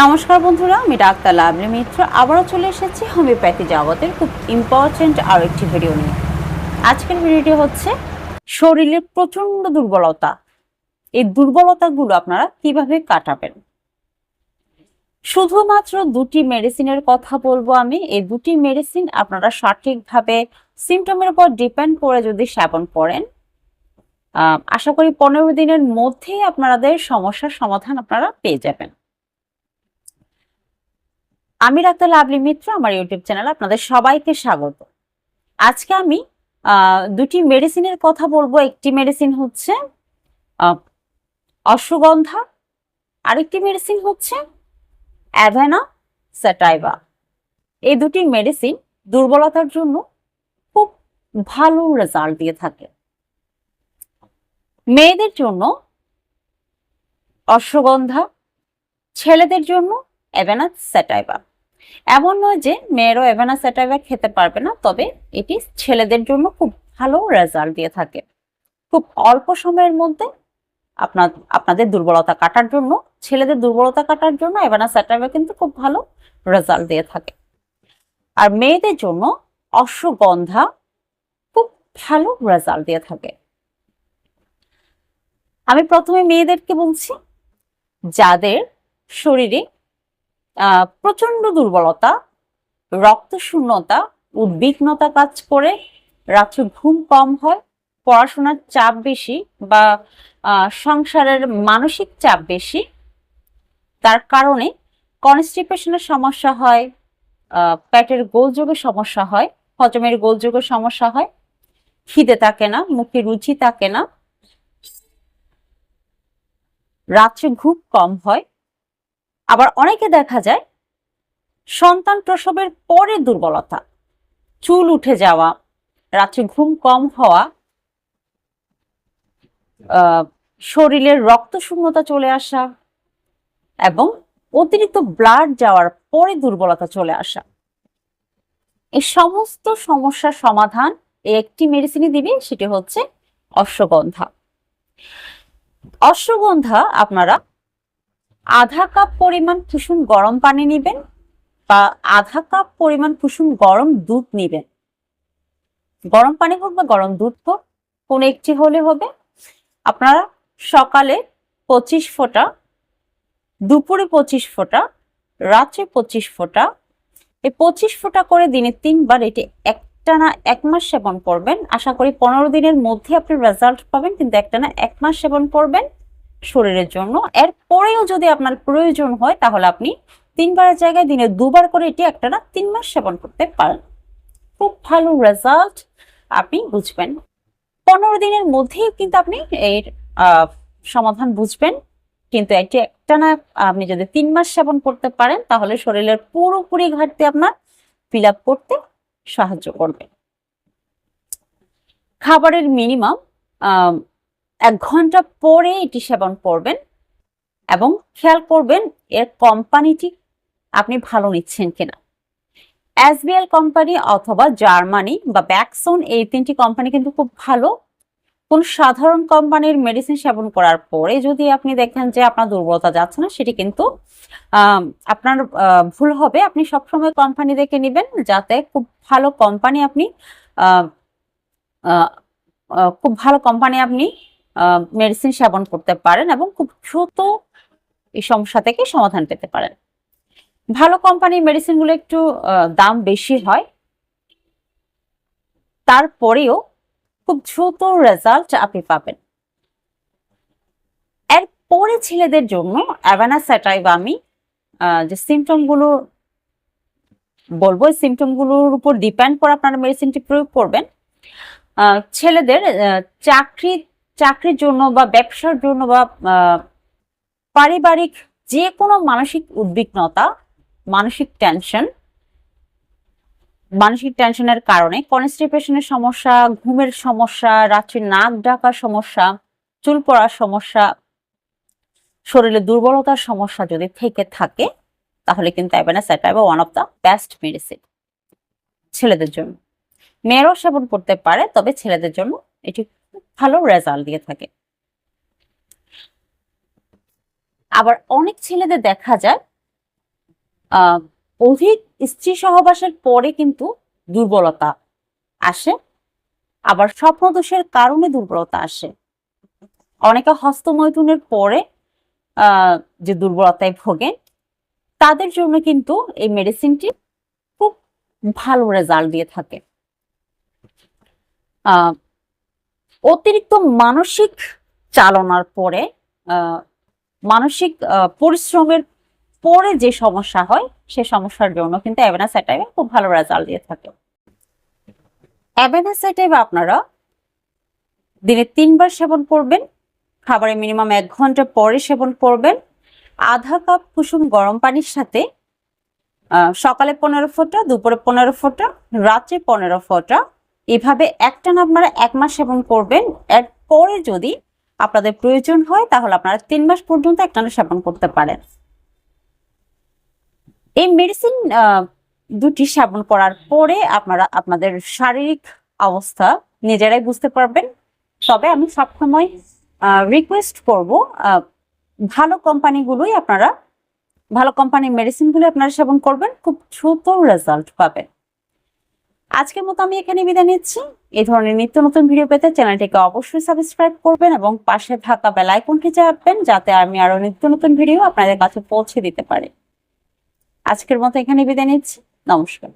নমস্কার বন্ধুরা, আমি ডাক্তার লাভলি মিত্র। আবারও চলে এসেছি হোমিওপ্যাথি জগতের খুব ইম্পর্টেন্ট আর একটি ভিডিও নিয়ে। আজকের ভিডিওটি হচ্ছে শরীরের প্রচণ্ড দুর্বলতা। এই দুর্বলতাগুলো আপনারা কীভাবে কাটাবেন? শুধুমাত্র দুটি মেডিসিনের কথা বলব আমি। এই দুটি মেডিসিন আপনারা সঠিকভাবে সিমটমের উপর ডিপেন্ড করে যদি সেবন করেন আশা করি পনেরো দিনের মধ্যেই আপনাদের সমস্যার সমাধান আপনারা পেয়ে যাবেন। আমি ডাক্তার লাভলি মিত্র, আমার ইউটিউব চ্যানেলে আপনাদের সবাইকে স্বাগত। আজকে আমি দুটি মেডিসিনের কথা বলব। একটি মেডিসিন হচ্ছে অশ্বগন্ধা, আরেকটি মেডিসিন হচ্ছে, অ্যাভেনা স্যাটাইভা। এই দুটি মেডিসিন দুর্বলতার জন্য খুব ভালো রেজাল্ট দিয়ে থাকে। মেয়েদের জন্য অশ্বগন্ধা, ছেলেদের জন্য অ্যাভেনা স্যাটাইভা। এমন নয় যে মেয়েরও এভানা স্যাটাইভা খেতে পারবে না, তবে এটি ছেলেদের জন্য খুব ভালো রেজাল্ট দিয়ে থাকে। খুব অল্প সময়ের মধ্যে আপনার, আপনাদের দুর্বলতা কাটার জন্য, ছেলেদের দুর্বলতা কাটার জন্য এভানা স্যাটাইভা কিন্তু খুব ভালো রেজাল্ট দিয়ে থাকে। আর মেয়েদের জন্য অশ্বগন্ধা খুব ভালো রেজাল্ট দিয়ে থাকে। আমি প্রথমে মেয়েদেরকে বলছি, যাদের শরীরে প্রচণ্ড দুর্বলতা রক্ত শূন্যতা উদ্বিগ্নতা কাজ করে, রাত্রে ঘুম কম হয়, পড়াশোনার চাপ বেশি বা সংসারের মানসিক চাপ বেশি। তার কারণে কনস্টিপেশনের সমস্যা হয় পেটের গোলযোগের সমস্যা হয়, হজমের গোলযোগের সমস্যা হয়, খিদে থাকে না, মুখে রুচি থাকে না। রাত্রে ঘুম কম হয় আবার অনেকে দেখা যায় সন্তান প্রসবের পরে দুর্বলতা, চুল উঠে যাওয়া, রাত্রে ঘুম কম হওয়া শরীরের রক্ত শূন্যতা চলে আসা এবং অতিরিক্ত ব্লাড যাওয়ার পরে দুর্বলতা চলে আসা। এই সমস্ত সমস্যার সমাধান একটি মেডিসিনই দিবে, সেটি হচ্ছে অশ্বগন্ধা। অশ্বগন্ধা আপনারা আধা কাপ পরিমাণ কুসুম গরম পানি নেবেন বা আধা কাপ পরিমাণ কুসুম গরম দুধ নেবেন। গরম পানি হোক বা গরম দুধ হোক, কোনো একটি হলে হবে। আপনারা সকালে পঁচিশ ফোঁটা, দুপুরে পঁচিশ ফোঁটা, রাত্রে পঁচিশ ফোঁটা, এই পঁচিশ ফোঁটা করে দিনে তিনবার এটি একটানা এক মাস সেবন করবেন। আশা করি পনেরো দিনের মধ্যে আপনি রেজাল্ট পাবেন, কিন্তু একটানা এক মাস সেবন করবেন। শরীরের জন্য। এরপরেও যদি আপনার প্রয়োজন হয়, তাহলে আপনি তিনবারের জায়গায় দিনে দুবার করে এটি একটানা তিন মাস সেবন করতে পারেন। খুব ভালো রেজাল্ট আপনি বুঝবেন। পনেরো দিনের মধ্যেই কিন্তু আপনি এর সমাধান বুঝবেন। কিন্তু এটি একটানা আপনি যদি তিন মাস সেবন করতে পারেন, তাহলে শরীরের পুরোপুরি ঘাটতি আপনার ফিল করতে সাহায্য করবে। খাবারের মিনিমাম এক ঘণ্টা পরে এটি সেবন করবেন এবং খেয়াল করবেন এর কোম্পানিটি আপনি ভালো নিচ্ছেন কিনা। এসবিএল কোম্পানি অথবা জার্মানি বা ব্যাকসন এই তিনটি কোম্পানি কিন্তু খুব ভালো। কোন সাধারণ কোম্পানির মেডিসিন সেবন করার পরে যদি আপনি দেখেন যে আপনার দুর্বলতা যাচ্ছে না, সেটি কিন্তু আপনার ভুল হবে। আপনি সবসময় কোম্পানি দেখে নেবেন যাতে খুব ভালো কোম্পানি আপনি খুব ভালো কোম্পানি আপনি মেডিসিন সেবন করতে পারেন এবং খুব দ্রুত এই সমস্যা থেকে সমাধান পেতে পারেন। ভালো কোম্পানির মেডিসিনগুলো একটু দাম বেশি হয়। তারপরেও খুব দ্রুত রেজাল্ট আপনি পাবেন। এরপরে ছেলেদের জন্য অ্যাভানা স্যাটাইভ আমি যে সিমটমগুলো বলব, এই সিমটমগুলোর উপর ডিপেন্ড করে আপনারা মেডিসিনটি প্রয়োগ করবেন। ছেলেদের চাকরি চাকরির জন্য বা ব্যবসার জন্য বা পারিবারিক যে কোনো মানসিক উদ্বিগ্নতা, মানসিক টেনশন মানসিক টেনশনের কারণে কনস্টিপেশনের সমস্যা, ঘুমের সমস্যা, রাত্রে নাক ডাকার সমস্যা, চুল পড়ার সমস্যা, শরীরে দুর্বলতার সমস্যা যদি থেকে থাকে, তাহলে কিন্তু অ্যাবেনা স্যাটাইবা one of the best medicine ছেলেদের জন্য। মেয়েরাও সেবন করতে পারে, তবে ছেলেদের জন্য এটি ভালো রেজাল্ট দিয়ে থাকে। আবার অনেক ছেলেদের দেখা যায় অধিক স্ত্রী সহবাসের পরে কিন্তু দুর্বলতা আসে, আবার স্বপ্নদোষের কারণে দুর্বলতা আসে। অনেকে হস্তমৈথুনের পরে যে দুর্বলতায় ভোগেন, তাদের জন্য কিন্তু এই মেডিসিনটি খুব ভালো রেজাল্ট দিয়ে থাকে। অতিরিক্ত মানসিক চালনার পরে মানসিক পরিশ্রমের পরে যে সমস্যা হয়, সে সমস্যার জন্য কিন্তু অ্যাভেনাসাইটাইভ খুব ভালো রেজাল্ট দিয়ে থাকে। অ্যাভেনাসাইটাইভ আপনারা দিনে তিনবার সেবন করবেন, খাবারে মিনিমাম এক ঘণ্টা পরে সেবন করবেন। আধা কাপ কুসুম গরম পানির সাথে সকালে পনেরো ফোঁটা, দুপুরে পনেরো ফোঁটা রাত্রে পনেরো ফোঁটা এভাবে একটানা আপনারা এক মাস সেবন করবেন। এর পরে যদি আপনাদের প্রয়োজন হয়, তাহলে আপনারা তিন মাস পর্যন্ত একটানা সেবন করতে পারেন। এই মেডিসিন দুটি সেবন করার পরে আপনারা আপনাদের শারীরিক অবস্থা নিজেরাই বুঝতে পারবেন। তবে আমি সবসময় রিকোয়েস্ট করব ভালো কোম্পানিগুলোই আপনারা, ভালো কোম্পানির মেডিসিনগুলো আপনারা সেবন করবেন। খুব দ্রুত রেজাল্ট পাবেন। আজকের মতো আমি এখানে বিদায় নিচ্ছি। এই ধরনের নিত্য নতুন ভিডিও পেতে চ্যানেলটিকে অবশ্যই সাবস্ক্রাইব করবেন এবং পাশে থাকা বেল আইকনটি চাপবেন যাতে আমি আরও নিত্য নতুন ভিডিও আপনাদের কাছে পৌঁছে দিতে পারি। আজকের মতো এখানে বিদায় নিচ্ছি। নমস্কার।